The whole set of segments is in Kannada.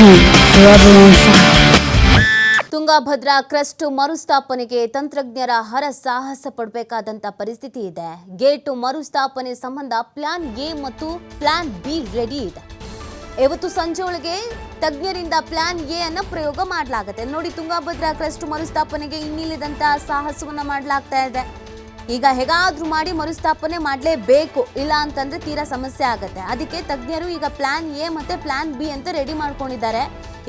me ಕ್ರಸ್ಟ್ ಮರುಸ್ಥಾಪನೆಗೆ ತಂತ್ರಜ್ಞರ ಹರ ಸಾಹಸ ಪಡಬೇಕಾದಂತ ಪರಿಸ್ಥಿತಿ ಇದೆ. ಗೇಟ್ ಮರುಸ್ಥಾಪನೆ ಸಂಬಂಧ ಪ್ಲಾನ್ ಎ ಮತ್ತು ಪ್ಲಾನ್ ಬಿ ರೆಡಿ ಇದೆ. ಇವತ್ತು ಸಂಜೆ ಒಳಗೆ ತಜ್ಞರಿಂದ ಪ್ಲಾನ್ ಎ ಅನ್ನು ಪ್ರಯೋಗ ಮಾಡಲಾಗುತ್ತೆ. ನೋಡಿ, ತುಂಗಭದ್ರಾ ಕ್ರಸ್ಟ್ ಮರುಸ್ಥಾಪನೆಗೆ ಇನ್ನಿಲ್ಲದಂತಹ ಸಾಹಸವನ್ನ ಮಾಡಲಾಗ್ತಾ ಇದೆ. ಈಗ ಹೇಗಾದ್ರೂ ಮಾಡಿ ಮರುಸ್ಥಾಪನೆ ಮಾಡಲೇಬೇಕು, ಇಲ್ಲ ಅಂತಂದ್ರೆ ತೀರಾ ಸಮಸ್ಯೆ ಆಗುತ್ತೆ. ಅದಕ್ಕೆ ತಜ್ಞರು ಈಗ ಪ್ಲಾನ್ ಎ ಮತ್ತೆ ಪ್ಲಾನ್ ಬಿ ಅಂತ ರೆಡಿ ಮಾಡ್ಕೊಂಡಿದ್ದಾರೆ.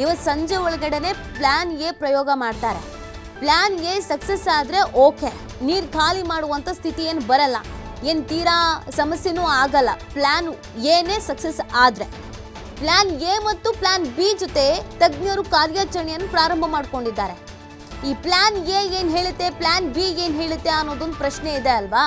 ಇವತ್ತು ಸಂಜೆ ಒಳಗಡೆನೆ ಪ್ಲಾನ್ ಎ ಪ್ರಯೋಗ ಮಾಡ್ತಾರೆ. ಪ್ಲಾನ್ ಎ ಸಕ್ಸಸ್ ಆದ್ರೆ ಓಕೆ ನೀರು ಖಾಲಿ ಮಾಡುವಂತ ಸ್ಥಿತಿ ಏನು ಬರಲ್ಲ. ಏನು ತೀರಾ ಸಮಸ್ಯೆನೂ ಆಗಲ್ಲ. ಪ್ಲಾನ್ ಏನೇ ಸಕ್ಸಸ್ ಆದ್ರೆ. ಪ್ಲಾನ್ ಎ ಮತ್ತು ಪ್ಲಾನ್ ಬಿ ಜೊತೆ ತಜ್ಞರು ಕಾರ್ಯಾಚರಣೆಯನ್ನು ಪ್ರಾರಂಭ ಮಾಡ್ಕೊಂಡಿದ್ದಾರೆ. ಈ ಪ್ಲಾನ್ ಎ ಏನು ಹೇಳುತ್ತೆ ಪ್ಲಾನ್ ಬಿ ಏನು ಹೇಳುತ್ತೆ ಅನ್ನೋದೊಂದು ಪ್ರಶ್ನೆ ಇದೆ ಅಲ್ವಾ?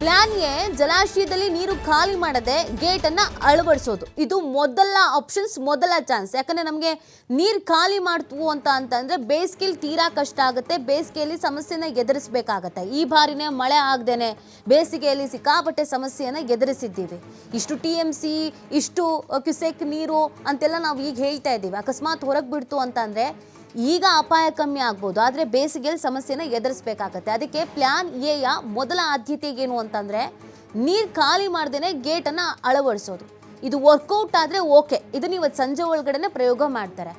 ಪ್ಲಾನ್ ಎ ಜಲಾಶಯದಲ್ಲಿ ನೀರು ಖಾಲಿ ಮಾಡದೆ ಗೇಟ್ ಅನ್ನ ಅಳವಡಿಸೋದು. ಇದು ಮೊದಲ ಆಪ್ಷನ್ಸ್ ಮೊದಲ ಚಾನ್ಸ್ ಯಾಕಂದ್ರೆ ನಮಗೆ ನೀರು ಖಾಲಿ ಮಾಡ್ತು ಅಂತ ಅಂತಂದ್ರೆ ಬೇಸಿಗೆಯಲ್ಲಿ ತೀರಾ ಕಷ್ಟ ಆಗುತ್ತೆ, ಬೇಸಿಗೆಯಲ್ಲಿ ಸಮಸ್ಯೆನ ಎದುರಿಸಬೇಕಾಗತ್ತೆ. ಈ ಬಾರಿನೇ ಮಳೆ ಆಗದೇನೆ ಬೇಸಿಗೆಯಲ್ಲಿ ಸಿಕ್ಕಾಪಟ್ಟೆ ಸಮಸ್ಯೆಯನ್ನು ಎದುರಿಸಿದ್ದೀವಿ. ಇಷ್ಟು ಟಿ ಎಂ ಸಿ ಇಷ್ಟು ಕ್ಯುಸೆಕ್ ನೀರು ಅಂತೆಲ್ಲ ನಾವು ಈಗ ಹೇಳ್ತಾ ಇದ್ದೀವಿ. ಅಕಸ್ಮಾತ್ ಹೊರಗೆ ಬಿಡ್ತು ಅಂತ ಅಂದ್ರೆ ಈಗ ಅಪಾಯ ಕಮ್ಮಿ ಆಗ್ಬೋದು, ಆದರೆ ಬೇಸಿಗೆಯಲ್ಲಿ ಸಮಸ್ಯೆನ ಎದುರಿಸಬೇಕಾಗತ್ತೆ. ಅದಕ್ಕೆ ಪ್ಲಾನ್ ಯ ಮೊದಲ ಆದ್ಯತೆ ಏನು ಅಂತಂದ್ರೆ, ನೀರು ಖಾಲಿ ಮಾಡ್ದೇ ಗೇಟನ್ನು ಅಳವಡಿಸೋದು. ಇದು ವರ್ಕೌಟ್ ಆದರೆ ಓಕೆ ಇದನ್ನು ಇವತ್ತು ಸಂಜೆ ಒಳಗಡೆನೆ ಪ್ರಯೋಗ ಮಾಡ್ತಾರೆ.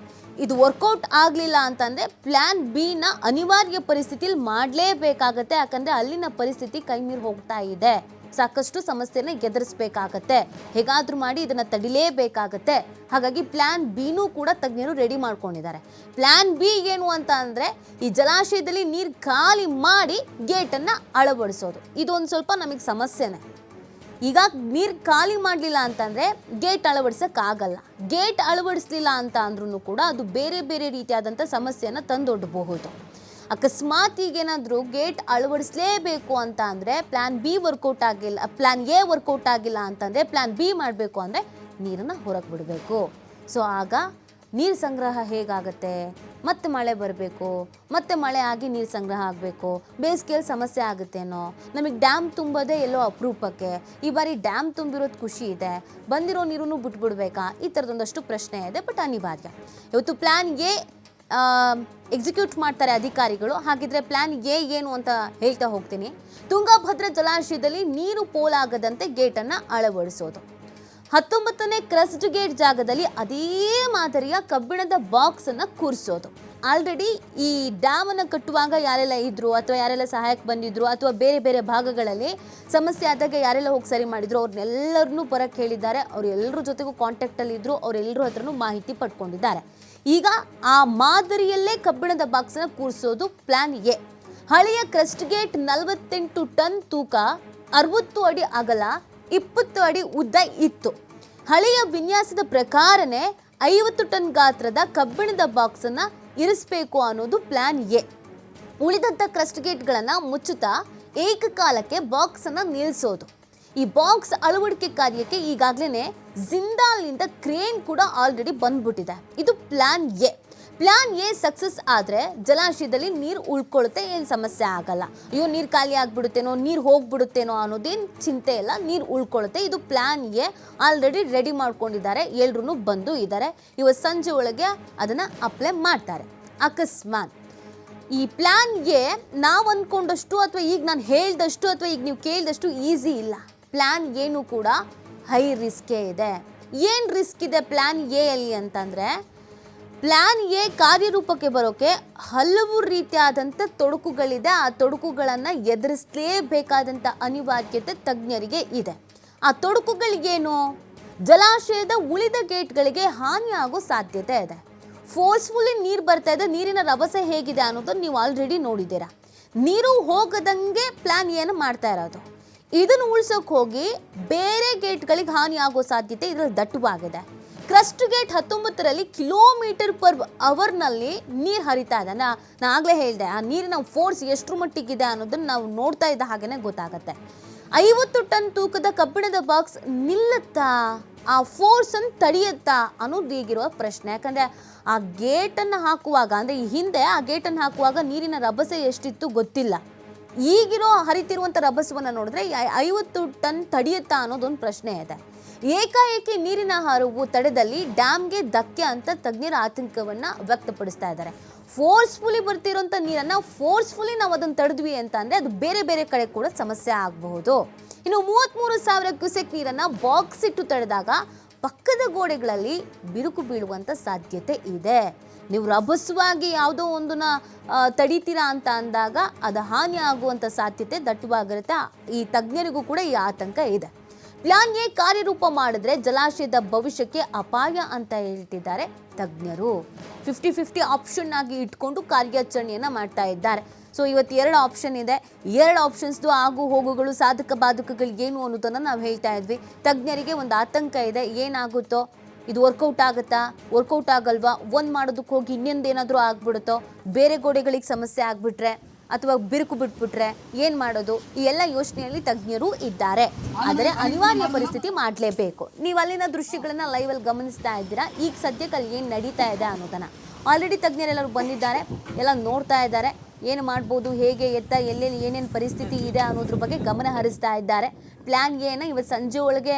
ಇದು ವರ್ಕೌಟ್ ಆಗಲಿಲ್ಲ ಅಂತಂದರೆ ಪ್ಲ್ಯಾನ್ ಬಿನ ಅನಿವಾರ್ಯ ಪರಿಸ್ಥಿತಿಯಲ್ಲಿ ಮಾಡಲೇಬೇಕಾಗತ್ತೆ, ಯಾಕಂದರೆ ಅಲ್ಲಿನ ಪರಿಸ್ಥಿತಿ ಕೈ ಮೀರಿ ಹೋಗ್ತಾ ಇದೆ. ಸಾಕಷ್ಟು ಸಮಸ್ಯೆನ ಎದುರಿಸಬೇಕಾಗತ್ತೆ. ಹೇಗಾದರೂ ಮಾಡಿ ಇದನ್ನು ತಡಿಲೇಬೇಕಾಗತ್ತೆ. ಹಾಗಾಗಿ ಪ್ಲ್ಯಾನ್ ಬಿನೂ ಕೂಡ ತಜ್ಞರು ರೆಡಿ ಮಾಡ್ಕೊಂಡಿದ್ದಾರೆ. ಪ್ಲ್ಯಾನ್ ಬಿ ಏನು ಅಂತ ಅಂದರೆ ಈ ಜಲಾಶಯದಲ್ಲಿ ನೀರು ಖಾಲಿ ಮಾಡಿ ಗೇಟನ್ನು ಅಳವಡಿಸೋದು. ಇದೊಂದು ಸ್ವಲ್ಪ ನಮಗೆ ಸಮಸ್ಯೆನೇ. ಈಗ ನೀರು ಖಾಲಿ ಮಾಡಲಿಲ್ಲ ಅಂತಂದರೆ ಗೇಟ್ ಅಳವಡಿಸೋಕ್ಕಾಗಲ್ಲ ಗೇಟ್ ಅಳವಡಿಸಲಿಲ್ಲ ಅಂತ ಅಂದ್ರೂ ಕೂಡ ಅದು ಬೇರೆ ಬೇರೆ ರೀತಿಯಾದಂಥ ಸಮಸ್ಯೆಯನ್ನು ತಂದೊಡ್ಡಬಹುದು ಅಕಸ್ಮಾತ್ ಈಗೇನಾದರೂ ಗೇಟ್ ಅಳವಡಿಸಲೇಬೇಕು ಅಂತ ಅಂದರೆ ಪ್ಲ್ಯಾನ್ ಬಿ ವರ್ಕೌಟ್ ಆಗಿಲ್ಲ ಪ್ಲ್ಯಾನ್ ಎ ವರ್ಕೌಟ್ ಆಗಿಲ್ಲ ಅಂತಂದರೆ ಪ್ಲ್ಯಾನ್ ಬಿ ಮಾಡಬೇಕು ಅಂದರೆ ನೀರನ್ನು ಹೊರಗೆ ಬಿಡಬೇಕು. ಸೊ ಆಗ ನೀರು ಸಂಗ್ರಹ ಹೇಗಾಗತ್ತೆ? ಮತ್ತೆ ಮಳೆ ಬರಬೇಕು, ಮತ್ತೆ ಮಳೆ ಆಗಿ ನೀರು ಸಂಗ್ರಹ ಆಗಬೇಕು. ಬೇಸಿಗೆಯಲ್ಲಿ ಸಮಸ್ಯೆ ಆಗುತ್ತೇನೋ? ನಮಗೆ ಡ್ಯಾಮ್ ತುಂಬೋದೇ ಎಲ್ಲೋ ಅಪರೂಪಕ್ಕೆ. ಈ ಬಾರಿ ಡ್ಯಾಮ್ ತುಂಬಿರೋದು ಖುಷಿ ಇದೆ. ಬಂದಿರೋ ನೀರನ್ನು ಬಿಟ್ಬಿಡ್ಬೇಕಾ? ಈ ಥರದೊಂದಷ್ಟು ಪ್ರಶ್ನೆ ಇದೆ ಬಟ್ ಅನಿವಾರ್ಯ. ಇವತ್ತು ಪ್ಲ್ಯಾನ್ ಎ ಎಕ್ಸಿಕ್ಯೂಟ್ ಮಾಡ್ತಾರೆ ಅಧಿಕಾರಿಗಳು. ಹಾಗಿದ್ರೆ ಪ್ಲಾನ್ ಎ ಏನು ಅಂತ ಹೇಳ್ತಾ ಹೋಗ್ತೀನಿ. ತುಂಗಭದ್ರಾ ಜಲಾಶಯದಲ್ಲಿ ನೀರು ಪೋಲಾಗದಂತೆ ಗೇಟನ್ನು ಅಳವಡಿಸೋದು. ಹತ್ತೊಂಬತ್ತನೇ ಕ್ರಸ್ಟ್ ಗೇಟ್ ಜಾಗದಲ್ಲಿ ಅದೇ ಮಾದರಿಯ ಕಬ್ಬಿಣದ ಬಾಕ್ಸ್ ಅನ್ನ ಕೂರಿಸೋದು. ಆಲ್ರೆಡಿ ಈ ಡ್ಯಾಮ್ ಅನ್ನ ಕಟ್ಟುವಾಗ ಯಾರೆಲ್ಲ ಇದ್ರು ಅಥವಾ ಯಾರೆಲ್ಲ ಸಹಾಯಕ್ಕೆ ಬಂದಿದ್ರು ಅಥವಾ ಬೇರೆ ಬೇರೆ ಭಾಗಗಳಲ್ಲಿ ಸಮಸ್ಯೆ ಆದಾಗ ಯಾರೆಲ್ಲ ಹೋಗಿ ಸರಿ ಮಾಡಿದ್ರು ಅವ್ರನ್ನೆಲ್ಲರನ್ನೂ ಬರಕ್ಕೆ ಹೇಳಿದ್ದಾರೆ. ಅವರೆಲ್ಲರ ಜೊತೆಗೂ ಕಾಂಟ್ಯಾಕ್ಟಲ್ಲಿ ಇದ್ರು ಅವರೆಲ್ಲರ ಹತ್ರನೂ ಮಾಹಿತಿ ಪಡ್ಕೊಂಡಿದ್ದಾರೆ. ಈಗ ಆ ಮಾದರಿಯಲ್ಲೇ ಕಬ್ಬಿಣದ ಬಾಕ್ಸನ್ನ ಕೂರಿಸೋದು ಪ್ಲಾನ್ ಎ. ಹಳೆಯ ಕ್ರಸ್ಟ್ ಗೇಟ್ ನಲವತ್ತೆಂಟು ಟನ್ ತೂಕ ಅರವತ್ತು ಅಡಿ ಅಗಲ, ಇಪ್ಪತ್ತು ಅಡಿ ಉದ್ದ ಇತ್ತು. ಹಳೆಯ ವಿನ್ಯಾಸದ ಪ್ರಕಾರನೇ ಐವತ್ತು ಟನ್ ಗಾತ್ರದ ಕಬ್ಬಿಣದ ಬಾಕ್ಸನ್ನು ಇರಿಸಬೇಕು ಅನ್ನೋದು ಪ್ಲಾನ್ ಎ. ಉಳಿದಂಥ ಕ್ರಸ್ಟ್ ಗೇಟ್ಗಳನ್ನು ಮುಚ್ಚುತ್ತಾ ಏಕಕಾಲಕ್ಕೆ ಬಾಕ್ಸನ್ನು ನಿಲ್ಲಿಸೋದು ಈ ಬಾಕ್ಸ್ ಅಳವಡಿಕೆ ಕಾರ್ಯಕ್ಕೆ ಈಗಾಗಲೇ ಜಿಂದಾಲ್ನಿಂದ ಕ್ರೇನ್ ಕೂಡ ಆಲ್ರೆಡಿ ಬಂದ್ಬಿಟ್ಟಿದೆ. ಇದು plan A. Plan A success ಆದರೆ ಜಲಾಶಯದಲ್ಲಿ ನೀರು ಉಳ್ಕೊಳ್ಳುತ್ತೆ ಏನು ಸಮಸ್ಯೆ ಆಗಲ್ಲ. ಅಯ್ಯೋ, ನೀರು ಖಾಲಿ ಆಗಿಬಿಡುತ್ತೇನೋ, ನೀರು ಹೋಗ್ಬಿಡುತ್ತೇನೋ ಅನ್ನೋದೇನು ಚಿಂತೆ ಇಲ್ಲ, ನೀರು ಉಳ್ಕೊಳ್ಳುತ್ತೆ ಇದು ಪ್ಲಾನ್ ಎ. ಆಲ್ರೆಡಿ ರೆಡಿ ಮಾಡ್ಕೊಂಡಿದ್ದಾರೆ ಎಲ್ರೂ ಬಂದು ಇದ್ದಾರೆ ಇವತ್ತು ಸಂಜೆ ಒಳಗೆ ಅದನ್ನು ಅಪ್ಲೈ ಮಾಡ್ತಾರೆ. ಅಕಸ್ಮಾತ್. ಈ ಪ್ಲಾನ್ ಎ ನಾವು ಅಂದ್ಕೊಂಡಷ್ಟು ಅಥವಾ ಈಗ ನಾನು ಹೇಳ್ದಷ್ಟು ಅಥವಾ ಈಗ ನೀವು ಕೇಳಿದಷ್ಟು ಈಸಿ ಇಲ್ಲ. ಪ್ಲಾನ್ ಏನು ಕೂಡ ಹೈ ರಿಸ್ಕೇ ಇದೆ. ಏನು ರಿಸ್ಕ್ ಇದೆ ಪ್ಲ್ಯಾನ್ ಎ ಅಲ್ಲಿ ಅಂತಂದರೆ ಪ್ಲ್ಯಾನ್ ಎ ಕಾರ್ಯರೂಪಕ್ಕೆ ಬರೋಕೆ ಹಲವು ರೀತಿಯಾದಂಥ ತೊಡಕುಗಳಿದೆ. ಆ ತೊಡಕುಗಳನ್ನು ಎದುರಿಸಲೇಬೇಕಾದಂಥ ಅನಿವಾರ್ಯತೆ ತಜ್ಞರಿಗೆ ಇದೆ. ಆ ತೊಡಕುಗಳಿಗೇನು? ಜಲಾಶಯದ ಉಳಿದ ಗೇಟ್ಗಳಿಗೆ ಹಾನಿಯಾಗೋ ಸಾಧ್ಯತೆ ಇದೆ. ಫೋರ್ಸ್ಫುಲ್ಲಿ ನೀರು ಬರ್ತಾ ಇದೆ, ನೀರಿನ ರಭಸ ಹೇಗಿದೆ ಅನ್ನೋದನ್ನು ನೀವು ಆಲ್ರೆಡಿ ನೋಡಿದ್ದೀರಾ. ನೀರು ಹೋಗದಂಗೆ ಪ್ಲ್ಯಾನ್ ಏನು ಮಾಡ್ತಾ ಇರೋದು. ಇದನ್ನು ಉಳ್ಸೋಕೆ ಹೋಗಿ ಬೇರೆ ಗೇಟ್ಗಳಿಗೆ ಹಾನಿಯಾಗೋ ಸಾಧ್ಯತೆ ಇದರಲ್ಲಿ ದಟ್ಟವಾಗಿದೆ. ಕ್ರಸ್ಟ್ ಗೇಟ್ ಹತ್ತೊಂಬತ್ತರಲ್ಲಿ ಕಿಲೋಮೀಟರ್ ಪರ್ ಅವರ್ನಲ್ಲಿ ನೀರು ಹರಿತಾ ಇದೆ. ನಾ ನಾ ಆಗಲೇ ಹೇಳಿದೆ, ಆ ನೀರಿನ ಫೋರ್ಸ್ ಎಷ್ಟರ ಮಟ್ಟಿಗಿದೆ ಅನ್ನೋದನ್ನು ನಾವು ನೋಡ್ತಾ ಇದ್ದ ಹಾಗೇ ಗೊತ್ತಾಗತ್ತೆ. ಐವತ್ತು ಟನ್ ತೂಕದ ಕಬ್ಬಿಣದ ಬಾಕ್ಸ್ ನಿಲ್ಲುತ್ತಾ? ಆ ಫೋರ್ಸ್ ಅನ್ನು ತಡೆಯುತ್ತಾ? ಅನ್ನೋದು ಈಗಿರುವ ಪ್ರಶ್ನೆ. ಯಾಕಂದ್ರೆ ಆ ಗೇಟನ್ನು ಹಾಕುವಾಗ, ಅಂದ್ರೆ ಈ ಹಿಂದೆ ಆ ಗೇಟನ್ನು ಹಾಕುವಾಗ ನೀರಿನ ರಭಸೆ ಎಷ್ಟಿತ್ತು ಗೊತ್ತಿಲ್ಲ. ಈಗಿರೋ ಹರಿತಿರುವಂಥ ರಭಸವನ್ನು ನೋಡಿದ್ರೆ ಐವತ್ತು ಟನ್ ತಡೆಯುತ್ತಾ ಅನ್ನೋದೊಂದು ಪ್ರಶ್ನೆ ಇದೆ. ಏಕಾಏಕಿ ನೀರಿನ ಹರಿವು ತಡೆದಲ್ಲಿ ಡ್ಯಾಮ್ಗೆ ಧಕ್ಕೆ ಅಂತ ತಜ್ಞರ ಆತಂಕವನ್ನ ವ್ಯಕ್ತಪಡಿಸ್ತಾ ಇದ್ದಾರೆ. ಫೋರ್ಸ್ಫುಲಿ ಬರ್ತಿರೋಂಥ ನೀರನ್ನ ಫೋರ್ಸ್ಫುಲಿ ನಾವು ಅದನ್ನು ತಡೆದ್ವಿ ಅಂತ ಅಂದ್ರೆ ಅದು ಬೇರೆ ಬೇರೆ ಕಡೆ ಕೂಡ ಸಮಸ್ಯೆ ಆಗಬಹುದು. ಇನ್ನು ಮೂವತ್ತ್ಮೂರು ಸಾವಿರ ಕ್ಯೂಸೆಕ್ ನೀರನ್ನ ಬಾಕ್ಸ್ ಇಟ್ಟು ತಡೆದಾಗ ಪಕ್ಕದ ಗೋಡೆಗಳಲ್ಲಿ ಬಿರುಕು ಬೀಳುವಂಥ ಸಾಧ್ಯತೆ ಇದೆ. ನೀವು ರಭಸವಾಗಿ ಯಾವುದೋ ಒಂದನ್ನ ತಡೀತೀರಾ ಅಂತ ಅಂದಾಗ ಅದು ಹಾನಿ ಆಗುವಂಥ ಸಾಧ್ಯತೆ ದಟ್ಟವಾಗಿರುತ್ತೆ ಈ ತಜ್ಞರಿಗೂ ಕೂಡ ಈ ಆತಂಕ ಇದೆ. ಪ್ಲಾನ್ ಎ ಕಾರ್ಯರೂಪ ಮಾಡಿದ್ರೆ ಜಲಾಶಯದ ಭವಿಷ್ಯಕ್ಕೆ ಅಪಾಯ ಅಂತ ಹೇಳ್ತಿದ್ದಾರೆ ತಜ್ಞರು. ಫಿಫ್ಟಿ ಫಿಫ್ಟಿ ಆಪ್ಷನ್ ಆಗಿ ಇಟ್ಕೊಂಡು ಕಾರ್ಯಾಚರಣೆಯನ್ನು ಮಾಡ್ತಾ ಇದ್ದಾರೆ. ಸೊ ಇವತ್ತು ಎರಡು ಆಪ್ಷನ್ ಇದೆ. ಎರಡು ಆಪ್ಷನ್ಸ್ದು ಆಗು ಹೋಗುಗಳು, ಸಾಧಕ ಬಾಧಕಗಳು ಏನು ಅನ್ನೋದನ್ನು ನಾವು ಹೇಳ್ತಾ ಇದ್ವಿ. ತಜ್ಞರಿಗೆ ಒಂದು ಆತಂಕ ಇದೆ. ಏನಾಗುತ್ತೋ? ಇದು ವರ್ಕೌಟ್ ಆಗುತ್ತಾ? ವರ್ಕೌಟ್ ಆಗಲ್ವಾ? ಒಂದು ಮಾಡೋದಕ್ಕೆ ಹೋಗಿ ಇನ್ನೊಂದು ಏನಾದರೂ ಆಗ್ಬಿಡುತ್ತೋ? ಬೇರೆ ಗೋಡೆಗಳಿಗೆ ಸಮಸ್ಯೆ ಆಗಿಬಿಟ್ರೆ? ಅಥವಾ ಬಿರುಕು ಬಿಟ್ಬಿಟ್ರೆ? ಏನು ಮಾಡೋದು? ಈ ಎಲ್ಲ ಯೋಚನೆಯಲ್ಲಿ ತಜ್ಞರು ಇದ್ದಾರೆ. ಆದರೆ ಅನಿವಾರ್ಯ ಪರಿಸ್ಥಿತಿ ಮಾಡಲೇಬೇಕು. ನೀವು ಅಲ್ಲಿನ ದೃಶ್ಯಗಳನ್ನ ಲೈವ್ ಅಲ್ಲಿ ಗಮನಿಸ್ತಾ ಇದ್ದೀರಾ? ಈಗ ಸದ್ಯಕ್ಕೆ ಅಲ್ಲಿ ಏನು ನಡೀತಾ ಇದೆ ಅನ್ನೋದನ್ನು. ಆಲ್ರೆಡಿ ತಜ್ಞರೆಲ್ಲರೂ ಬಂದಿದ್ದಾರೆ. ಎಲ್ಲ ನೋಡ್ತಾ ಇದ್ದಾರೆ. ಏನು ಮಾಡ್ಬೋದು, ಹೇಗೆ, ಎತ್ತ, ಎಲ್ಲೆಲ್ಲಿ ಏನೇನು ಪರಿಸ್ಥಿತಿ ಇದೆ ಅನ್ನೋದ್ರ ಬಗ್ಗೆ ಗಮನ ಹರಿಸ್ತಾ ಇದ್ದಾರೆ. ಪ್ಲ್ಯಾನ್ ಏನು ಇವತ್ತು ಸಂಜೆ ಒಳಗೆ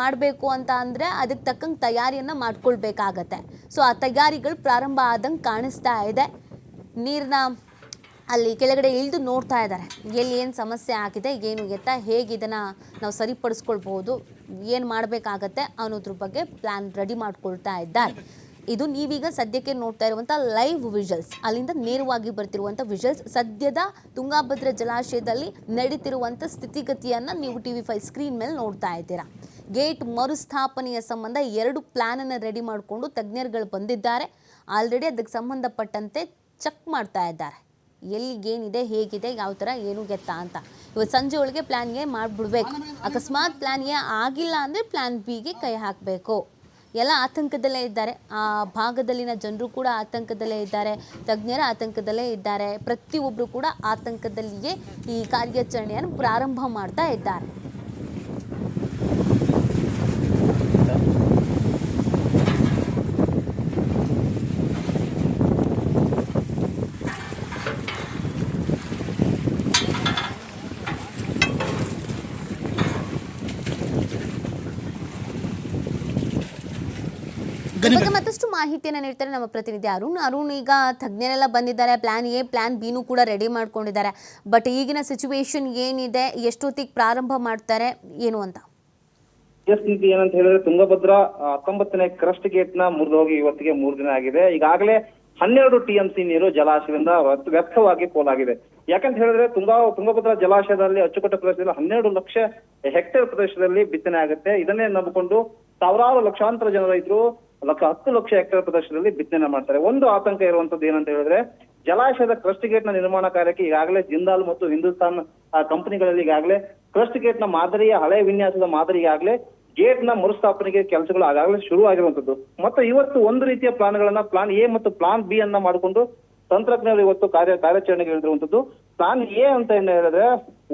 ಮಾಡಬೇಕು ಅಂತ ಅಂದರೆ ಅದಕ್ಕೆ ತಕ್ಕಂಗೆ ತಯಾರಿಯನ್ನು ಮಾಡ್ಕೊಳ್ಬೇಕಾಗತ್ತೆ. ಸೊ ಆ ತಯಾರಿಗಳು ಪ್ರಾರಂಭ ಆದಂಗೆ ಕಾಣಿಸ್ತಾ ಇದೆ. ನೀರನ್ನ ಅಲ್ಲಿ ಕೆಳಗಡೆ ಇಳಿದು ನೋಡ್ತಾ ಇದ್ದಾರೆ. ಎಲ್ಲಿ ಏನು ಸಮಸ್ಯೆ ಆಗಿದೆ, ಏನು ಎತ್ತ, ಹೇಗೆ ಇದನ್ನು ನಾವು ಸರಿಪಡಿಸ್ಕೊಳ್ಬೋದು, ಏನು ಮಾಡಬೇಕಾಗತ್ತೆ ಅನ್ನೋದ್ರ ಬಗ್ಗೆ ಪ್ಲ್ಯಾನ್ ರೆಡಿ ಮಾಡ್ಕೊಳ್ತಾ ಇದ್ದಾರೆ. ಇದು ನೀವೀಗ ಸದ್ಯಕ್ಕೆ ನೋಡ್ತಾ ಇರುವಂಥ ಲೈವ್ ವಿಜಲ್ಸ್ ಅಲ್ಲಿಂದ ನೇರವಾಗಿ ಬರ್ತಿರುವಂಥ ವಿಜಲ್ಸ್ ಸದ್ಯದ ತುಂಗಾಭದ್ರಾ ಜಲಾಶಯದಲ್ಲಿ ನಡೀತಿರುವಂಥ ಸ್ಥಿತಿಗತಿಯನ್ನು ನೀವು ಟಿ ವಿ ಫೈವ್ ಸ್ಕ್ರೀನ್ ಮೇಲೆ ನೋಡ್ತಾ ಇದ್ದೀರಾ. ಗೇಟ್ ಮರುಸ್ಥಾಪನೆಯ ಸಂಬಂಧ ಎರಡು ಪ್ಲ್ಯಾನನ್ನು ರೆಡಿ ಮಾಡಿಕೊಂಡು ತಜ್ಞರುಗಳು ಬಂದಿದ್ದಾರೆ. ಆಲ್ರೆಡಿ ಅದಕ್ಕೆ ಸಂಬಂಧಪಟ್ಟಂತೆ ಚೆಕ್ ಮಾಡ್ತಾ ಇದ್ದಾರೆ. ಎಲ್ಲಿಗೇನಿದೆ, ಹೇಗಿದೆ, ಯಾವ ಥರ ಏನು ಗೆತ್ತ ಅಂತ. ಇವತ್ತು ಸಂಜೆ ಒಳಗೆ ಪ್ಲ್ಯಾನ್ಗೆ ಮಾಡಿಬಿಡ್ಬೇಕು. ಅಕಸ್ಮಾತ್ ಪ್ಲ್ಯಾನ್ ಆಗಿಲ್ಲ ಅಂದರೆ ಪ್ಲ್ಯಾನ್ ಬಿಗೆ ಕೈ ಹಾಕಬೇಕು. ಎಲ್ಲ ಆತಂಕದಲ್ಲೇ ಇದ್ದಾರೆ. ಆ ಭಾಗದಲ್ಲಿನ ಜನರು ಕೂಡ ಆತಂಕದಲ್ಲೇ ಇದ್ದಾರೆ. ತಜ್ಞರ ಆತಂಕದಲ್ಲೇ ಇದ್ದಾರೆ. ಪ್ರತಿಯೊಬ್ಬರು ಕೂಡ ಆತಂಕದಲ್ಲಿಯೇ ಈ ಕಾರ್ಯಾಚರಣೆಯನ್ನು ಪ್ರಾರಂಭ ಮಾಡ್ತಾ ಇದ್ದಾರೆ. ಬಗ್ಗೆ ಮತ್ತಷ್ಟು ಮಾಹಿತಿಯನ್ನು ನೀಡ್ತಾರೆ ನಮ್ಮ ಪ್ರತಿನಿಧಿ ಅರುಣ್. ಅರುಣ್ ಈಗ ತಜ್ಞರೆಲ್ಲ ಬಂದಿದ್ದಾರೆ ಪ್ಲಾನ್ ಎ ಪ್ಲಾನ್ ಬಿನೂ ಕೂಡ ರೆಡಿ ಮಾಡ್ಕೊಂಡಿದ್ದಾರೆ. ಬಟ್ ಈಗಿನ ಸಿಚುವೇಶನ್ ಏನಿದೆ ಎಷ್ಟೊತ್ತಿಗೆ ಪ್ರಾರಂಭ ಮಾಡ್ತಾರೆ ಏನು ಅಂತ? ಎಸ್ ನೀತಿ ಏನಂತ ಹೇಳಿದ್ರೆ ತುಂಗಭದ್ರಾ ಹತ್ತೊಂಬತ್ತನೇ ಕ್ರಸ್ಟ್ ಗೇಟ್ನ ಮುರಿದು ಹೋಗಿ ಇವತ್ತಿಗೆ ಮೂರು ದಿನ ಆಗಿದೆ. ಈಗಾಗಲೇ ಹನ್ನೆರಡು ಟಿಎಂಸಿ ನೀರು ಜಲಾಶಯದಿಂದ ವ್ಯರ್ಥ- ವ್ಯರ್ಥವಾಗಿ ಪೋಲಾಗಿದೆ. ಯಾಕಂತ ಹೇಳಿದ್ರೆ ತುಂಗಾ ತುಂಗಭದ್ರಾ ಜಲಾಶಯದಲ್ಲಿ ಅಚ್ಚುಕಟ್ಟು ಪ್ರದೇಶದಲ್ಲಿ ಹನ್ನೆರಡು ಲಕ್ಷ ಹೆಕ್ಟೇರ್ ಪ್ರದೇಶದಲ್ಲಿ ಬಿತ್ತನೆ ಆಗುತ್ತೆ. ಇದನ್ನೇ ನಂಬಿಕೊಂಡು ಸಾವಿರಾರು ಲಕ್ಷಾಂತರ ಜನ ರೈತರು ಲಕ್ಷ, ಹತ್ತು ಲಕ್ಷ ಹೆಕ್ಟೇರ್ ಪ್ರದೇಶದಲ್ಲಿ ಬಿತ್ತನೆ ಮಾಡ್ತಾರೆ. ಒಂದು ಆತಂಕ ಇರುವಂತದ್ದು ಏನಂತ ಹೇಳಿದ್ರೆ, ಜಲಾಶಯದ ಕ್ರಸ್ಟ್ ಗೇಟ್ನ ನಿರ್ಮಾಣ ಕಾರ್ಯಕ್ಕೆ ಈಗಾಗಲೇ ಜಿಂದಾಲ್ ಮತ್ತು ಹಿಂದೂಸ್ತಾನ್ ಕಂಪನಿಗಳಲ್ಲಿ ಈಗಾಗಲೇ ಕ್ರಸ್ಟ್ ಗೇಟ್ನ ಮಾದರಿಯ ಹಳೆ ವಿನ್ಯಾಸದ ಮಾದರಿ ಈಗಾಗಲೇ ಗೇಟ್ನ ಮರುಸ್ಥಾಪನೆಗೆ ಕೆಲಸಗಳು ಆಗಾಗಲೇ ಶುರು ಆಗಿರುವಂತದ್ದು ಮತ್ತು ಇವತ್ತು ಒಂದು ರೀತಿಯ ಪ್ಲಾನ್ ಗಳನ್ನ ಪ್ಲಾನ್ ಎ ಮತ್ತು ಪ್ಲಾನ್ ಬಿ ಅನ್ನ ಮಾಡಿಕೊಂಡು ತಂತ್ರಜ್ಞರು ಇವತ್ತು ಕಾರ್ಯ, ಕಾರ್ಯಾಚರಣೆಗೆ ಇಳಿದಿರುವಂತದ್ದು. ಪ್ಲಾನ್ ಎ ಅಂತ ಏನು ಹೇಳಿದ್ರೆ,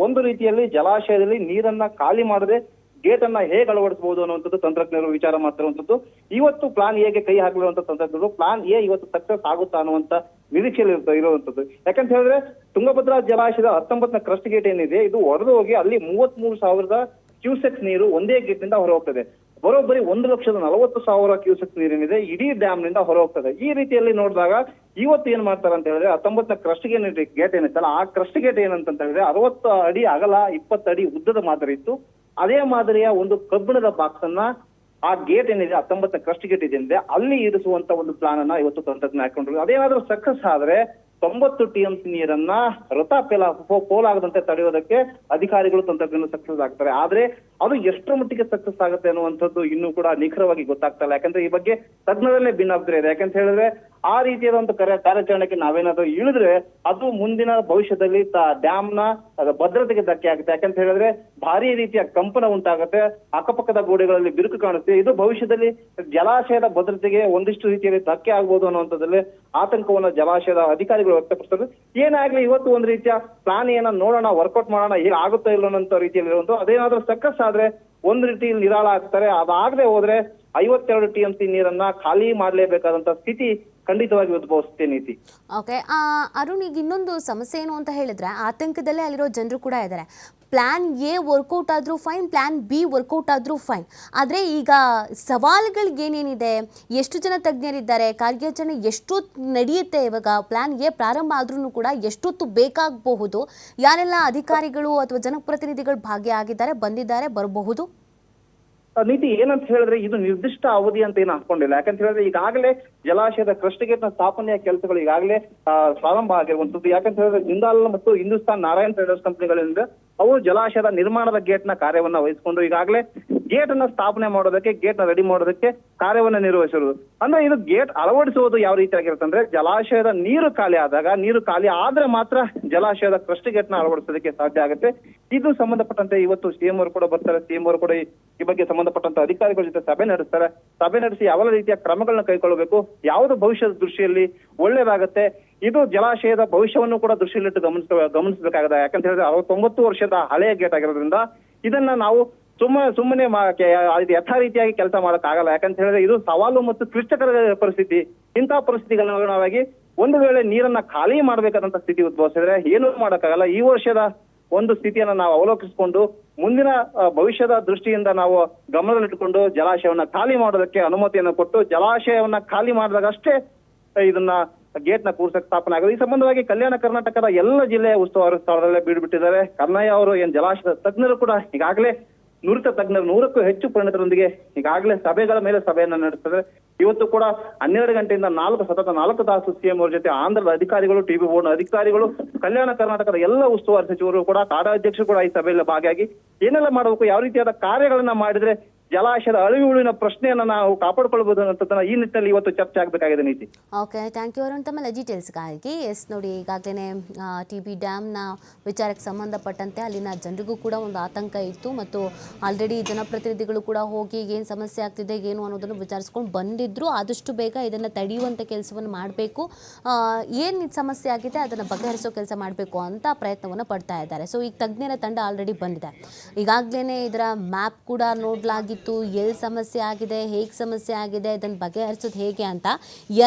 ಒಂದು ರೀತಿಯಲ್ಲಿ ಜಲಾಶಯದಲ್ಲಿ ನೀರನ್ನ ಖಾಲಿ ಮಾಡದೆ ಗೇಟ್ ಅನ್ನ ಹೇಗೆ ಅಳವಡಿಸಬಹುದು ಅನ್ನುವಂಥದ್ದು ತಂತ್ರಜ್ಞರು ವಿಚಾರ ಮಾಡ್ತಿರುವಂತದ್ದು ಇವತ್ತು ಪ್ಲಾನ್ ಎಗೆ ಕೈ ಹಾಕಿರುವಂತ ತಂತ್ರಜ್ಞರು ಪ್ಲಾನ್ ಎ ಇವತ್ತು ಸಕ್ಸಸ್ ಆಗುತ್ತಾ ಅನ್ನುವಂತ ನಿರೀಕ್ಷೆಯಲ್ಲಿ ಇರುವಂತದ್ದು ಯಾಕಂತ ಹೇಳಿದ್ರೆ, ತುಂಗಭದ್ರಾ ಜಲಾಶಯದ ಹತ್ತೊಂಬತ್ತನ ಕ್ರಸ್ಟ್ ಗೇಟ್ ಏನಿದೆ, ಇದು ಹೊರದು ಹೋಗಿ ಅಲ್ಲಿ ಮೂವತ್ತ್ ಮೂರು ಸಾವಿರದ ಕ್ಯೂಸೆಕ್ಸ್ ನೀರು ಒಂದೇ ಗೇಟ್ನಿಂದ ಹೊರ ಹೋಗ್ತದೆ ಬರೋಬ್ಬರಿ ಒಂದು ಲಕ್ಷದ ನಲವತ್ತು ಸಾವಿರ ಕ್ಯೂಸೆಕ್ಸ್ ನೀರೇನಿದೆ, ಇಡೀ ಡ್ಯಾಮ್ನಿಂದ ಹೊರ ಹೋಗ್ತದೆ ಈ ರೀತಿಯಲ್ಲಿ ನೋಡಿದಾಗ ಇವತ್ತು ಏನ್ ಮಾಡ್ತಾರೆ ಅಂತ ಹೇಳಿದ್ರೆ, ಹತ್ತೊಂಬತ್ತನ ಕ್ರಸ್ಟ್ ಗೇಟ್ ಏನಿತ್ತಲ್ಲ, ಆ ಕ್ರಸ್ಟ್ ಗೇಟ್ ಏನಂತ ಹೇಳಿದ್ರೆ, ಅರವತ್ತು ಅಡಿ ಅಗಲ, ಇಪ್ಪತ್ತು ಅಡಿ ಉದ್ದದ ಮಾದರಿ ಇತ್ತು. ಅದೇ ಮಾದರಿಯ ಒಂದು ಕಬ್ಬಿಣದ ಬಾಕ್ಸ್ ಅನ್ನ ಆ ಗೇಟ್ ಏನಿದೆ, ಹತ್ತೊಂಬತ್ತನೇ ಕ್ರಸ್ಟ್ ಗೇಟ್ ಇದೆ ಅಲ್ಲಿ ಇರಿಸುವಂತ ಒಂದು ಪ್ಲಾನ್ ಅನ್ನ ಇವತ್ತು ತಂತ್ರಜ್ಞ ಹಾಕೊಂಡ್ರು ಅದೇನಾದ್ರೂ ಸಕ್ಸಸ್ ಆದ್ರೆ ತೊಂಬತ್ತು ಟಿಎಂಸಿ ನೀರನ್ನ ರಥಪೇಲ ಪೋಲಾಗದಂತೆ ತಡೆಯೋದಕ್ಕೆ ಅಧಿಕಾರಿಗಳು ತಂತ್ರಜ್ಞಾನ ಸಕ್ಸಸ್ ಆಗ್ತಾರೆ. ಆದ್ರೆ ಅದು ಎಷ್ಟರ ಮಟ್ಟಿಗೆ ಸಕ್ಸಸ್ ಆಗುತ್ತೆ ಅನ್ನುವಂಥದ್ದು ಇನ್ನೂ ಕೂಡ ನಿಖರವಾಗಿ ಗೊತ್ತಾಗ್ತಾ ಇಲ್ಲ. ಯಾಕಂದ್ರೆ ಈ ಬಗ್ಗೆ ತಜ್ಞರಲ್ಲೇ ಭಿನ್ನಾಭಿಪ್ರಾಯ ಇದೆ. ಯಾಕಂತ ಹೇಳಿದ್ರೆ ಆ ರೀತಿಯಾದ ಒಂದು ಕರೆ ಕಾರ್ಯಾಚರಣೆಗೆ ನಾವೇನಾದ್ರೂ ಇಳಿದ್ರೆ ಅದು ಮುಂದಿನ ಭವಿಷ್ಯದಲ್ಲಿ ಡ್ಯಾಮ್ನ ಭದ್ರತೆಗೆ ಧಕ್ಕೆ ಆಗುತ್ತೆ ಯಾಕಂತ ಹೇಳಿದ್ರೆ ಭಾರಿ ರೀತಿಯ ಕಂಪನ ಉಂಟಾಗುತ್ತೆ. ಅಕ್ಕಪಕ್ಕದ ಗೋಡೆಗಳಲ್ಲಿ ಬಿರುಕು ಕಾಣುತ್ತೆ. ಇದು ಭವಿಷ್ಯದಲ್ಲಿ ಜಲಾಶಯದ ಭದ್ರತೆಗೆ ಒಂದಿಷ್ಟು ರೀತಿಯಲ್ಲಿ ಧಕ್ಕೆ ಆಗ್ಬೋದು ಅನ್ನುವಂಥದ್ದಲ್ಲಿ ಆತಂಕವನ್ನ ಜಲಾಶಯದ ಅಧಿಕಾರಿಗಳು ವ್ಯಕ್ತಪಡಿಸ್ತಾರೆ. ಏನಾಗ್ಲಿ ಇವತ್ತು ಒಂದು ರೀತಿಯ ಪ್ಲಾನ್ ಏನ ನೋಡೋಣ ವರ್ಕೌಟ್ ಮಾಡೋಣ, ಹೇಗೆ ಆಗುತ್ತೋ ಇಲ್ಲ ಅನ್ನೋ ರೀತಿಯಲ್ಲಿ ಅದೇನಾದ್ರೂ ಸಕ್ಸಸ್ ಆದ್ರೆ ಒಂದ್ ರೀತಿ ನಿರಾಳ ಆಗ್ತಾರೆ ಅದಾಗದೆ ಹೋದ್ರೆ ಐವತ್ತೆರಡು ಟಿಎಂಸಿ ನೀರನ್ನ ಖಾಲಿ ಮಾಡಲೇಬೇಕಾದಂತ ಸ್ಥಿತಿ ಖಂಡಿತವಾಗಿ ಉದ್ಭವಿಸುತ್ತೆ ನೀತಿ. ಓಕೆ ಅರುಣ್, ಈಗ ಇನ್ನೊಂದು ಸಮಸ್ಯೆ ಏನು ಅಂತ ಹೇಳಿದ್ರೆ ಆತಂಕದಲ್ಲೇ ಅಲ್ಲಿರೋ ಜನರು ಕೂಡ ಇದ್ದಾರೆ ಪ್ಲಾನ್ ಎ ವರ್ಕೌಟ್ ಆದರೂ fine plan B work out ಆದರೂ ಫೈನ್ ಆದರೆ ಈಗ ಸವಾಲುಗಳಿಗೇನೇನಿದೆ ಎಷ್ಟು ಜನ ತಜ್ಞರಿದ್ದಾರೆ? ಕಾರ್ಯಾಚರಣೆ ಎಷ್ಟೊತ್ತು ನಡೆಯುತ್ತೆ ಇವಾಗ? ಪ್ಲಾನ್ ಎ ಪ್ರಾರಂಭ ಆದ್ರೂ ಕೂಡ ಎಷ್ಟೊತ್ತು ಬೇಕಾಗಬಹುದು? ಯಾರೆಲ್ಲ ಅಧಿಕಾರಿಗಳು ಅಥವಾ ಜನಪ್ರತಿನಿಧಿಗಳು ಭಾಗಿಯಾಗಿದ್ದಾರೆ, ಬಂದಿದ್ದಾರೆ, ಬರಬಹುದು? ನೀತಿ ಏನಂತ ಹೇಳಿದ್ರೆ ಇದು ನಿರ್ದಿಷ್ಟ ಅವಧಿ ಅಂತ ಏನು ಅನ್ಕೊಂಡಿಲ್ಲ. ಯಾಕಂತ ಹೇಳಿದ್ರೆ ಈಗಾಗಲೇ ಜಲಾಶಯದ ಕ್ರಸ್ಟ್ ಗೇಟ್ನ ಸ್ಥಾಪನೆಯ ಕೆಲಸಗಳು ಈಗಾಗಲೇ ಪ್ರಾರಂಭ ಆಗಿರುವಂತದ್ದು ಯಾಕಂತ ಹೇಳಿದ್ರೆ ಜಿಂದಾಲ್ ಮತ್ತು ಹಿಂದೂಸ್ತಾನ್ ನಾರಾಯಣ್ ಟ್ರೇಡರ್ಸ್ ಕಂಪನಿಗಳಿಂದ ಅವರು ಜಲಾಶಯದ ನಿರ್ಮಾಣದ ಗೇಟ್ನ ಕಾರ್ಯವನ್ನ ವಹಿಸಿಕೊಂಡು ಈಗಾಗಲೇ ಗೇಟ್ ಅನ್ನ ಸ್ಥಾಪನೆ ಮಾಡೋದಕ್ಕೆ ಗೇಟ್ನ ರೆಡಿ ಮಾಡೋದಕ್ಕೆ ಕಾರ್ಯವನ್ನ ನಿರ್ವಹಿಸಿರುವುದು ಅಂದ್ರೆ ಇದು ಗೇಟ್ ಅಳವಡಿಸುವುದು ಯಾವ ರೀತಿಯಾಗಿರುತ್ತೆ ಅಂದ್ರೆ ಜಲಾಶಯದ ನೀರು ಖಾಲಿ ಆದಾಗ, ನೀರು ಖಾಲಿ ಆದ್ರೆ ಮಾತ್ರ ಜಲಾಶಯದ ಕ್ರಸ್ಟ್ ಗೇಟ್ನ ಅಳವಡಿಸೋದಕ್ಕೆ ಸಾಧ್ಯ ಆಗುತ್ತೆ. ಇದು ಸಂಬಂಧಪಟ್ಟಂತೆ ಇವತ್ತು ಸಿಎಂ ಅವರು ಕೂಡ ಬರ್ತಾರೆ. ಸಿಎಂ ಅವರು ಕೂಡ ಈ ಬಗ್ಗೆ ಸಂಬಂಧಪಟ್ಟಂತ ಅಧಿಕಾರಿಗಳ ಜೊತೆ ಸಭೆ ನಡೆಸ್ತಾರೆ. ಸಭೆ ನಡೆಸಿ ಯಾವ ರೀತಿಯ ಕ್ರಮಗಳನ್ನ ಕೈಗೊಳ್ಳಬೇಕು, ಯಾವುದು ಭವಿಷ್ಯದ ದೃಷ್ಟಿಯಲ್ಲಿ ಒಳ್ಳೇದಾಗತ್ತೆ ಇದು ಜಲಾಶಯದ ಭವಿಷ್ಯವನ್ನು ಕೂಡ ದೃಷ್ಟಿಯಲ್ಲಿಟ್ಟು ಗಮನಿಸ ಗಮನಿಸಬೇಕಾಗಿದೆ ಯಾಕಂತ ಹೇಳಿದ್ರೆ ಅರವತ್ತೊಂಬತ್ತು ವರ್ಷದ ಹಳೆಯ ಗೇಟ್ ಆಗಿರೋದ್ರಿಂದ ಇದನ್ನ ನಾವು ಸುಮ್ಮ, ಸುಮ್ಮನೆ ಇದು ಯಥಾ ರೀತಿಯಾಗಿ ಕೆಲಸ ಮಾಡೋಕ್ಕಾಗಲ್ಲ. ಯಾಕಂತ ಹೇಳಿದ್ರೆ ಇದು ಸವಾಲು ಮತ್ತು ಕ್ಲಿಷ್ಟಕರ ಪರಿಸ್ಥಿತಿ. ಇಂತಹ ಪರಿಸ್ಥಿತಿಗಳ ಅನುಗುಣವಾಗಿ ಒಂದು ವೇಳೆ ನೀರನ್ನ ಖಾಲಿ ಮಾಡಬೇಕಾದಂತ ಸ್ಥಿತಿ ಉದ್ಭವಿಸಿದ್ರೆ ಏನು ಮಾಡೋಕ್ಕಾಗಲ್ಲ. ಈ ವರ್ಷದ ಒಂದು ಸ್ಥಿತಿಯನ್ನ ನಾವು ಅವಲೋಕಿಸಿಕೊಂಡು ಮುಂದಿನ ಭವಿಷ್ಯದ ದೃಷ್ಟಿಯಿಂದ ನಾವು ಗಮನದಲ್ಲಿಟ್ಟುಕೊಂಡು ಜಲಾಶಯವನ್ನ ಖಾಲಿ ಮಾಡೋದಕ್ಕೆ ಅನುಮತಿಯನ್ನು ಕೊಟ್ಟು ಜಲಾಶಯವನ್ನ ಖಾಲಿ ಮಾಡಿದಾಗ ಅಷ್ಟೇ ಇದನ್ನ ಗೇಟ್ನ ಕೂರ್ಸಕ್ ಸ್ಥಾಪನೆ ಆಗಿದೆ. ಈ ಸಂಬಂಧವಾಗಿ ಕಲ್ಯಾಣ ಕರ್ನಾಟಕದ ಎಲ್ಲ ಜಿಲ್ಲೆಯ ಉಸ್ತುವಾರಿ ಸ್ಥಳದಲ್ಲೇ ಬೀಡುಬಿಟ್ಟಿದ್ದಾರೆ. ಕನ್ನಯ್ಯ ಅವರು ಏನ್ ಜಲಾಶಯದ ತಜ್ಞರು ಕೂಡ ಈಗಾಗಲೇ ನುರಿತ ತಜ್ಞರು, ನೂರಕ್ಕೂ ಹೆಚ್ಚು ಪರಿಣಿತರೊಂದಿಗೆ ಈಗಾಗಲೇ ಸಭೆಗಳ ಮೇಲೆ ಸಭೆಯನ್ನ ನಡೆಸ್ತಾರೆ. ಇವತ್ತು ಕೂಡ ಹನ್ನೆರಡು ಗಂಟೆಯಿಂದ ನಾಲ್ಕು, ಸತತ ನಾಲ್ಕು ತಾಸು ಸಿಎಂ ಅವರ ಜೊತೆ ಆಂಧ್ರದ ಅಧಿಕಾರಿಗಳು ಟಿಬಿ ಬೋರ್ಡ್ ಅಧಿಕಾರಿಗಳು, ಕಲ್ಯಾಣ ಕರ್ನಾಟಕದ ಎಲ್ಲ ಉಸ್ತುವಾರಿ ಸಚಿವರು ಕೂಡ ಕಾರ್ಯಾಧ್ಯಕ್ಷರು ಕೂಡ ಈ ಸಭೆಯಲ್ಲಿ ಭಾಗಿಯಾಗಿ ಏನೆಲ್ಲ ಮಾಡಬೇಕು, ಯಾವ ರೀತಿಯಾದ ಕಾರ್ಯಗಳನ್ನ ಮಾಡಿದ್ರೆ ಜಲಾಶಯದ ಅಳಿವು ಉಳಿವಿನ ಪ್ರಶ್ನೆಯನ್ನ ನಾವು ಕಾಪಾಡಿಕೊಳ್ಬಹುದು ಅನ್ನೋದನ್ನ ಈ ನಿಟ್ಟಿನಲ್ಲಿ ಇವತ್ತು ಚರ್ಚೆ ಆಗಬೇಕಾಗಿದೆ ನೀತಿ. Okay thank you Arun. ತಮ್ಮೆಲ್ಲ ಡೀಟೇಲ್ಸ್ಗಾಗಿ ಎಸ್ ನೋಡಿ ಈಗಾಗಲೇ ಟಿ ಬಿ ಡ್ಯಾಮ್ನ ವಿಚಾರಕ್ಕೆ ಸಂಬಂಧಪಟ್ಟಂತೆ ಅಲ್ಲಿನ ಜನರಿಗೂ ಕೂಡ ಒಂದು ಆತಂಕ ಇತ್ತು ಮತ್ತು ಆಲ್ರೆಡಿ ಜನಪ್ರತಿನಿಧಿಗಳು ಕೂಡ ಹೋಗಿ ಏನು ಸಮಸ್ಯೆ ಆಗ್ತಿದೆ, ಏನು ಅನ್ನೋದನ್ನು ವಿಚಾರಿಸ್ಕೊಂಡು ಬಂದಿದ್ರು. ಆದಷ್ಟು ಬೇಗ ಇದನ್ನು ತಡೆಯುವಂಥ ಕೆಲಸವನ್ನು ಮಾಡಬೇಕು. ಏನು ಸಮಸ್ಯೆ ಆಗಿದೆ, ಅದನ್ನು ಬಗೆಹರಿಸೋ ಕೆಲಸ ಮಾಡಬೇಕು ಅಂತ ಪ್ರಯತ್ನವನ್ನು ಪಡ್ತಾ ಇದ್ದಾರೆ. ಸೊ ಈಗ ತಜ್ಞರ ತಂಡ ಆಲ್ರೆಡಿ ಬಂದಿದೆ. ಈಗಾಗಲೇ ಇದರ ಮ್ಯಾಪ್ ಕೂಡ ನೋಡಲಾಗಿತ್ತು ಎಲ್ಲಿ ಸಮಸ್ಯೆ ಆಗಿದೆ, ಹೇಗೆ ಸಮಸ್ಯೆ ಆಗಿದೆ ಇದನ್ನು ಬಗೆಹರಿಸೋದು ಹೇಗೆ ಅಂತ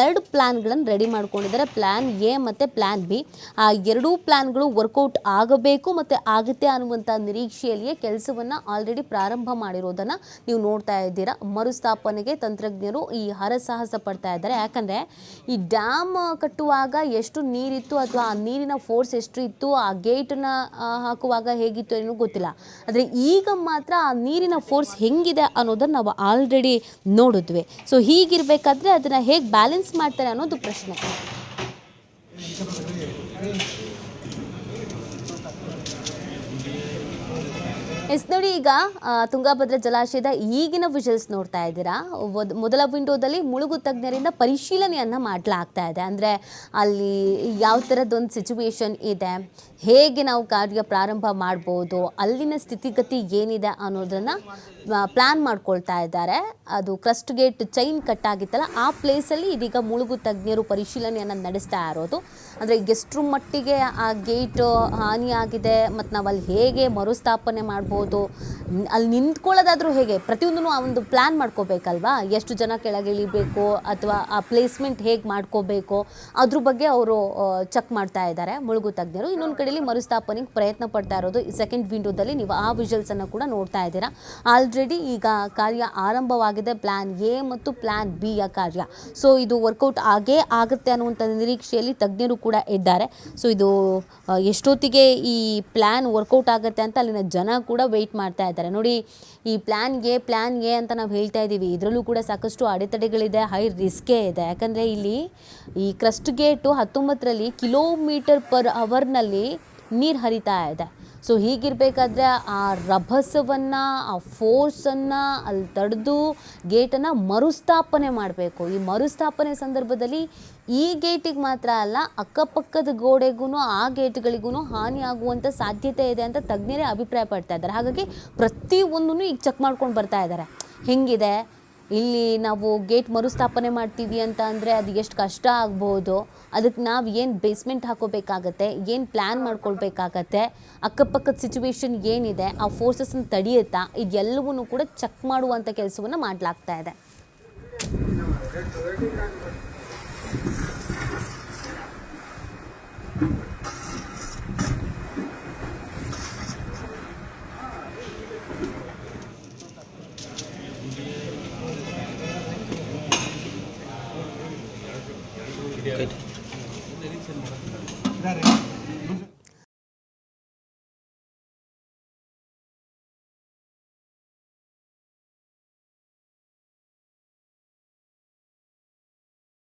ಎರಡು ಪ್ಲ್ಯಾನ್ಗಳನ್ನು ರೆಡಿ ಮಾಡ್ಕೊಂಡಿದ್ದಾರೆ. ಪ್ಲ್ಯಾನ್ ಎ ಮತ್ತು ಪ್ಲ್ಯಾನ್ ಬಿ. ಆ ಎರಡೂ ಪ್ಲ್ಯಾನ್ಗಳು ವರ್ಕೌಟ್ ಆಗಬೇಕು ಮತ್ತು ಆಗುತ್ತೆ ಅನ್ನುವಂಥ ನಿರೀಕ್ಷೆಯಲ್ಲಿಯೇ ಕೆಲಸವನ್ನು ಆಲ್ರೆಡಿ ಪ್ರಾರಂಭ ಮಾಡಿರೋದನ್ನು ನೀವು ನೋಡ್ತಾ ಇದ್ದೀರಾ. ಮರುಸ್ಥಾಪನೆಗೆ ತಂತ್ರಜ್ಞರು ಈ ಹರಸಾಹಸ ಪಡ್ತಾ ಇದ್ದಾರೆ. ಯಾಕಂದರೆ ಈ ಡ್ಯಾಮ್ ಕಟ್ಟುವಾಗ ಎಷ್ಟು ನೀರಿತ್ತು ಅಥವಾ ಆ ನೀರಿನ ಫೋರ್ಸ್ ಎಷ್ಟು ಇತ್ತು ಆ ಗೇಟನ್ನ ಹಾಕುವಾಗ ಹೇಗಿತ್ತು ಏನೂ ಗೊತ್ತಿಲ್ಲ. ಆದರೆ ಈಗ ಮಾತ್ರ ಆ ನೀರಿನ ಫೋರ್ಸ್ ಹೆಂಗಿದೆ ಅನ್ನೋದನ್ನು ನಾವು ಆಲ್ರೆಡಿ ನೋಡಿದ್ವಿ. ಸೊ ಹೀಗಿರಬೇಕಾದ್ರೆ ಅದನ್ನು ಹೇಗೆ ಬ್ಯಾಲೆನ್ಸ್ ಮಾಡ್ತಾರೆ ಅನ್ನೋದು ಪ್ರಶ್ನೆ. ಎಸ್, ನೋಡಿ ಈಗ ತುಂಗಾಭದ್ರ ಜಲಾಶಯದ ಈಗಿನ ವಿಜಲ್ಸ್ ನೋಡ್ತಾ ಇದ್ದೀರಾ. ಮೊದಲ ವಿಂಡೋದಲ್ಲಿ ಮುಳುಗು ತಜ್ಞರಿಂದ ಪರಿಶೀಲನೆಯನ್ನು ಮಾಡಲಾಗ್ತಾ ಇದೆ. ಅಂದರೆ ಅಲ್ಲಿ ಯಾವ ಥರದ್ದೊಂದು ಸಿಚುವೇಶನ್ ಇದೆ. ಹೇಗೆ ನಾವು ಕಾರ್ಯ ಪ್ರಾರಂಭ ಮಾಡ್ಬೋದು, ಅಲ್ಲಿನ ಸ್ಥಿತಿಗತಿ ಏನಿದೆ ಅನ್ನೋದನ್ನು ಪ್ಲ್ಯಾನ್ ಮಾಡ್ಕೊಳ್ತಾ ಇದ್ದಾರೆ. ಅದು ಕ್ರಸ್ಟ್ ಗೇಟ್ ಚೈನ್ ಕಟ್ ಆಗಿತ್ತಲ್ಲ, ಆ ಪ್ಲೇಸಲ್ಲಿ ಇದೀಗ ಮುಳುಗು ತಜ್ಞರು ಪರಿಶೀಲನೆಯನ್ನು ನಡೆಸ್ತಾ ಇರೋದು. ಅಂದರೆ ಎಷ್ಟ್ರ ಮಟ್ಟಿಗೆ ಆ ಗೇಟ್ ಹಾನಿಯಾಗಿದೆ, ಮತ್ತು ನಾವು ಅಲ್ಲಿ ಹೇಗೆ ಮರುಸ್ಥಾಪನೆ ಮಾಡ್ಬೋದು ಅಲ್ಲಿ ನಿಂತ್ಕೊಳ್ಳೋದಾದ್ರೂ ಹೇಗೆ ಪ್ರತಿಯೊಂದೂ ಆ ಒಂದು ಪ್ಲ್ಯಾನ್ ಮಾಡ್ಕೋಬೇಕಲ್ವಾ? ಎಷ್ಟು ಜನ ಕೆಳಗೆ ಇಳಿಬೇಕು, ಅಥವಾ ಆ ಪ್ಲೇಸ್ಮೆಂಟ್ ಹೇಗೆ ಮಾಡ್ಕೋಬೇಕು, ಅದ್ರ ಬಗ್ಗೆ ಅವರು ಚೆಕ್ ಮಾಡ್ತಾ ಇದ್ದಾರೆ ಮುಳುಗು ತಜ್ಞರು. ಇನ್ನೊಂದು ಮರುಸ್ಥಾಪನೆಗೆ ಪ್ರಯತ್ನ ಪಡ್ತಾ ಇರೋದು ಈ ಸೆಕೆಂಡ್ ವಿಂಡೋದಲ್ಲಿ ನೀವು ಆ ವಿಜುವಲ್ಸನ್ನು ಕೂಡ ನೋಡ್ತಾ ಇದ್ದೀರಾ. ಆಲ್ರೆಡಿ ಈಗ ಕಾರ್ಯ ಆರಂಭವಾಗಿದೆ ಪ್ಲ್ಯಾನ್ ಎ ಮತ್ತು ಪ್ಲ್ಯಾನ್ ಬಿಯ ಕಾರ್ಯ. ಸೊ ಇದು ವರ್ಕೌಟ್ ಆಗೇ ಆಗುತ್ತೆ ಅನ್ನುವಂಥ ನಿರೀಕ್ಷೆಯಲ್ಲಿ ತಜ್ಞರು ಕೂಡ ಇದ್ದಾರೆ. ಸೊ ಇದು ಎಷ್ಟೊತ್ತಿಗೆ ಈ ಪ್ಲ್ಯಾನ್ ವರ್ಕೌಟ್ ಆಗುತ್ತೆ ಅಂತ ಅಲ್ಲಿನ ಜನ ಕೂಡ ವೆಯ್ಟ್ ಮಾಡ್ತಾ ಇದ್ದಾರೆ. ನೋಡಿ, ಈ ಪ್ಲ್ಯಾನ್ ಎ ಪ್ಲ್ಯಾನ್ ಎ ಅಂತ ನಾವು ಹೇಳ್ತಾ ಇದ್ದೀವಿ. ಇದರಲ್ಲೂ ಕೂಡ ಸಾಕಷ್ಟು ಅಡೆತಡೆಗಳಿದೆ ಹೈ ರಿಸ್ಕೇ ಇದೆ. ಯಾಕಂದರೆ ಇಲ್ಲಿ ಈ ಕ್ರಸ್ಟ್ ಗೇಟು ಹತ್ತೊಂಬತ್ತರಲ್ಲಿ ಕಿಲೋಮೀಟರ್ ಪರ್ ಅವರ್ನಲ್ಲಿ ನೀರು ಹರಿತಾ ಇದೆ. ಸೊ ಹೀಗಿರಬೇಕಾದ್ರೆ ಆ ರಭಸವನ್ನು, ಆ ಫೋರ್ಸನ್ನು ಅಲ್ಲಿ ತಡೆದು ಗೇಟನ್ನು ಮರುಸ್ಥಾಪನೆ ಮಾಡಬೇಕು. ಈ ಮರುಸ್ಥಾಪನೆ ಸಂದರ್ಭದಲ್ಲಿ ಈ ಗೇಟಿಗೆ ಮಾತ್ರ ಅಲ್ಲ, ಅಕ್ಕಪಕ್ಕದ ಗೋಡೆಗೂ ಆ ಗೇಟ್ಗಳಿಗೂ ಹಾನಿ ಆಗುವಂಥ ಸಾಧ್ಯತೆ ಇದೆ ಅಂತ ತಜ್ಞರೇ ಅಭಿಪ್ರಾಯ ಪಡ್ತಾ ಇದ್ದಾರೆ. ಹಾಗಾಗಿ ಪ್ರತಿಯೊಂದನ್ನು ಈಗ ಚೆಕ್ ಮಾಡ್ಕೊಂಡು ಬರ್ತಾ ಇದ್ದಾರೆ. ಹೆಂಗಿದೆ? ಇಲ್ಲಿ ನಾವು ಗೇಟ್ ಮರುಸ್ಥಾಪನೆ ಮಾಡ್ತೀವಿ ಅಂತ ಅಂದರೆ ಅದು ಎಷ್ಟು ಕಷ್ಟ ಆಗ್ಬೋದು. ಅದಕ್ಕೆ ನಾವು ಏನು ಬೇಸ್ಮೆಂಟ್ ಹಾಕೋಬೇಕಾಗತ್ತೆ, ಏನು ಪ್ಲ್ಯಾನ್ ಮಾಡ್ಕೊಳ್ಬೇಕಾಗತ್ತೆ, ಅಕ್ಕಪಕ್ಕದ ಸಿಚುವೇಶನ್ ಏನಿದೆ, ಆ ಫೋರ್ಸಸ್ನ ತಡೆಯುತ್ತಾ ಇದೆಲ್ಲವೂ ಕೂಡ ಚೆಕ್ ಮಾಡುವಂಥ ಕೆಲಸವನ್ನು ಮಾಡಲಾಗ್ತಾ ಇದೆ.